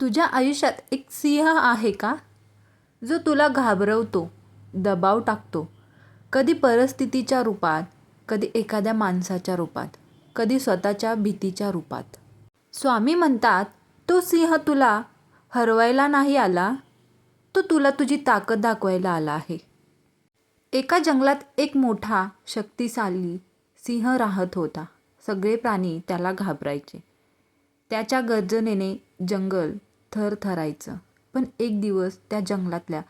तुझ्या आयुष्यात एक सिंह आहे का? जो तुला घाबरवतो दबाव टाकतो. कधी परिस्थितीच्या रूपात कधी एखाद्या माणसाच्या रूपात कधी स्वतःच्या भीतीच्या रूपात. स्वामी म्हणतात तो सिंह तुला हरवायला नाही आला तो तुला तुझी ताकद दाखवायला आला आहे. एका जंगलात एक मोठा शक्तिशाली सिंह राहत होता. सगळे प्राणी त्याला घाबरायचे. त्याच्या गर्जनेने जंगल थरथरायचं पण एक दिवस त्या जंगलातल्या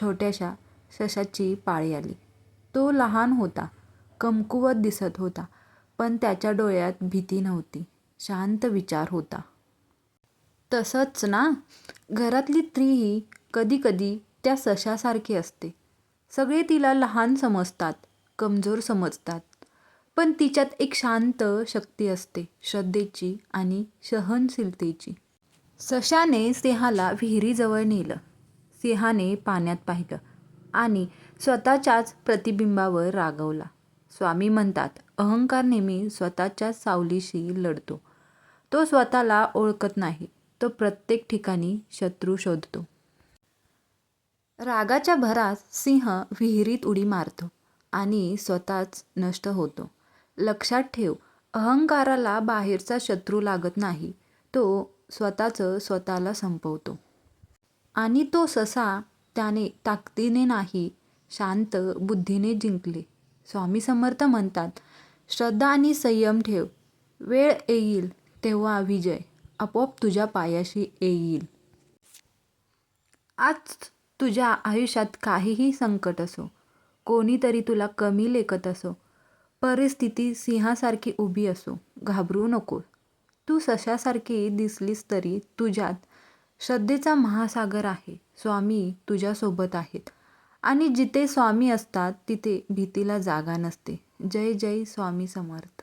छोट्याशा सशाची पाळी आली. तो लहान होता कमकुवत दिसत होता पण त्याच्या डोळ्यात भीती नव्हती शांत विचार होता. तसंच ना घरातली स्त्रीही कधीकधी त्या सशासारखी असते. सगळे तिला लहान समजतात कमजोर समजतात पण तिच्यात एक शांत शक्ती असते श्रद्धेची आणि सहनशीलतेची. सशाने सिंहाला विहिरीजवळ नेलं. सिंहाने पाण्यात पाहिलं आणि स्वतःच्याच प्रतिबिंबावर रागवला. स्वामी म्हणतात अहंकार नेहमी स्वतःच्या सावलीशी लढतो. तो स्वतःला ओळखत नाही. तो प्रत्येक ठिकाणी शत्रू शोधतो. रागाच्या भरात सिंह विहिरीत उडी मारतो आणि स्वतःच नष्ट होतो. लक्षात ठेव अहंकाराला बाहेरचा शत्रू लागत नाही. तो स्वतःचं स्वतःला संपवतो. आणि तो ससा त्याने ताकदीने नाही शांत बुद्धीने जिंकले. स्वामी समर्थ म्हणतात श्रद्धा आणि संयम ठेव. वेळ येईल तेव्हा विजय आपोआप तुझ्या पायाशी येईल. आज तुझ्या आयुष्यात काहीही संकट असो कोणीतरी तुला कमी लेखत असो परिस्थिती सिंहासारखी उभी असो घाबरू नको तू सशासारखी दिसलीस तरी तुझ्यात श्रद्धेचा महासागर आहे. स्वामी तुझ्यासोबत आहेत. आणि जिथे स्वामी असतात तिथे भीतीला जागा नसते. जय जय स्वामी समर्थ.